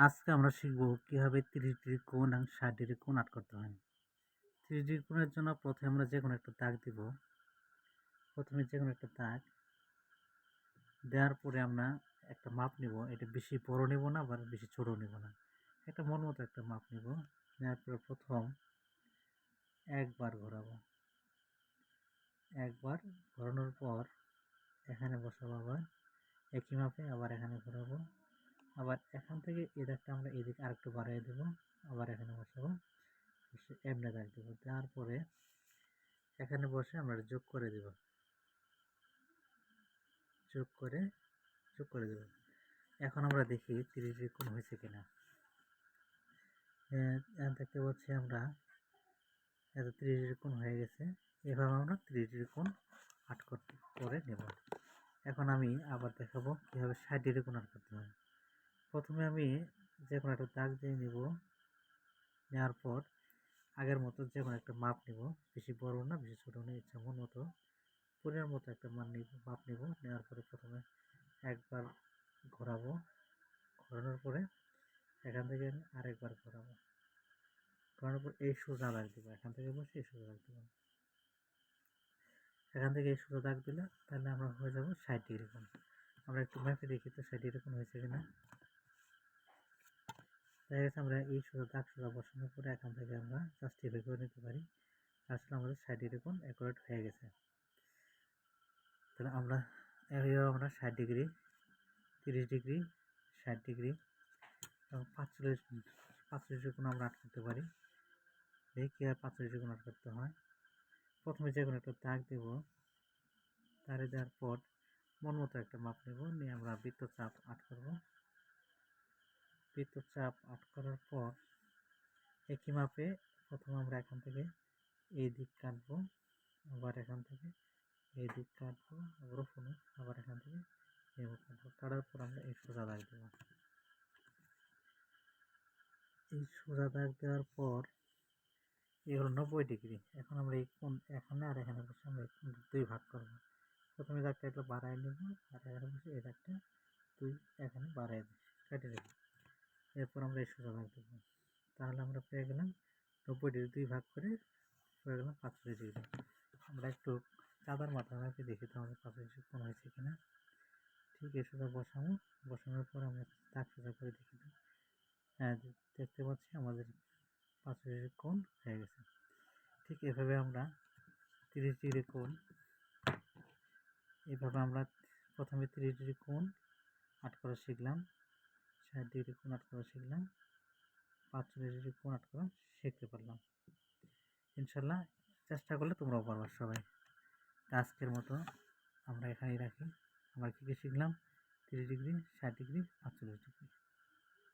আজকে আমরা শিখব কীভাবে তিরিশ ডিগ্রি কোণ এবং ষাট ডিগ্রি কোণ আট করতে হয়। তিরিশ ডিগ্রি কোণের জন্য প্রথমে আমরা যে কোনো একটা দাগ দিব। প্রথমে যে কোনো একটা দাগ দেওয়ার পরে আমরা একটা মাপ নিব। এটা বেশি বড় নেব না, আবার বেশি ছোট নেব না। একটা মন মতো একটা মাপ নেব। নেওয়ার পরে প্রথম একবার ঘোরাবো। একবার ঘোরানোর পর এখানে বসাবো আবার। একই মাপে আবার এখানে ঘোরাবো। আবার এখান থেকে এই দাগটা আমরা এদিকে আরেকটু বাড়িয়ে দেবো, আবার এখানে বসাবো। বসে এমনি দাগ দেবো দেওয়ার পরে এখানে বসে আমরা যোগ করে দেব। যোগ করে যোগ করে দেব। এখন আমরা দেখি তিরিশ কোণ হয়েছে কিনা। এখন দেখতে পাচ্ছি আমরা এত তিরিশ কোণ হয়ে গেছে। এভাবে আমরা তিরিশ কোণ আট করে নেব। এখন আমি আবার দেখাবো কীভাবে ষাট কোণ আট করতে হয়। প্রথমে আমি যে কোনো একটা দাগ দিয়ে নিব, নেওয়ার পর আগের মতো যে কোনো একটা মাপ নিব, বেশি বড় না, বেশি ছোটো না, ইচ্ছা মন মতো পরিমাণ মতো একটা মান নিব, মাপ নিব, নেওয়ার পরে প্রথমে একবার ঘোরাবো। ঘোরানোর পরে এখান থেকে আরেকবার ঘোরাবো। ঘোরানোর পর এই সোজা দাগ দিব, এখান থেকে বসে এই সোজা দাগ দিব। এখান থেকে এই সোজা দাগ দিলে তাহলে আমরা হয়ে যাব ষাট ডিগ্রি কোণ। আমরা একটু ম্যাপে দেখি তো ষাট ডিগ্রি কোণ হয়েছে কিনা। দেখা গেছে আমরা এই সোজা দাগ সোজা বসানোর পরে এখান থেকে আমরা জাস্টিফাই করে নিতে পারি। আসলে আমাদের ষাট কোণ অ্যাকুরেট হয়ে গেছে। তাহলে আমরা এইভাবে আমরা ষাট ডিগ্রি তিরিশ ডিগ্রি ষাট ডিগ্রি এবং পাঁচচল্লিশ পাঁচচল্লিশ কোণ আমরা আট করতে পারি। দেখি কী আর পাঁচচল্লিশ কোণ আট করতে হয়। প্রথমে যে কোনো একটা দাগ দেব তারে দেওয়ার পর মন মতো একটা মাপ নেব, নিয়ে আমরা বৃত্ত চাপ আট করব। বৃত্তচাপ আট করার পর একই মাপে প্রথম আমরা এখান থেকে এই দিক কাটবো, আবার এখান থেকে এই দিক কাটবো আবার ফোনে আবার এখান থেকে কাটবো। কাটার পর আমরা এই সোজা দাগ দেবো। এই সোজা দাগ দেওয়ার পর এই হলো নব্বই ডিগ্রি। এখন আমরা এই কোন এখানে আর এখানে বসে আমরা দুই ভাগ করব। প্রথমে দাগটা একটু বাড়াই নেব, আর এখানে বসে এই দাগটা দুই, এখানে বাড়াই দিই কেটে দেবো। এরপর আমরা এই সোজা ভাগ দেবো তাহলে আমরা পেয়ে গেলাম নব্বই ডিগ্রি দুই ভাগ করে পেয়ে গেলাম পাঁচচল্লিশ ডিগ্রি। আমরা একটু চাঁদার মাথা মাথাটাকে দেখি তো আমাদের পাঁচচল্লিশ কোন হয়েছে কিনা। ঠিক এই সোজা বসাবো। বসানোর পর আমরা তাক সোজা করে দেখি হ্যাঁ দেখতে পাচ্ছি আমাদের পাঁচচল্লিশ ডিগ্রি কোণ হয়ে গেছে। ঠিক এভাবে আমরা তিরিশ ডিগ্রি কোণ, এভাবে আমরা প্রথমে তিরিশ ডিগ্রি কোণ আট করা শিখলাম। ষাট ডিগ্রি কোণ আট করা শিখলাম পাঁচচল্লিশ ডিগ্রি কোণ আট করা শিখতে পারলাম। ইনশাল্লাহ চেষ্টা করলে তোমরাও পারবা সবাই। আজকের মতো আমরা এখানেই রাখি। আমরা কী কী শিখলাম? তিরিশ ডিগ্রি, ষাট ডিগ্রি, পাঁচচল্লিশ ডিগ্রি।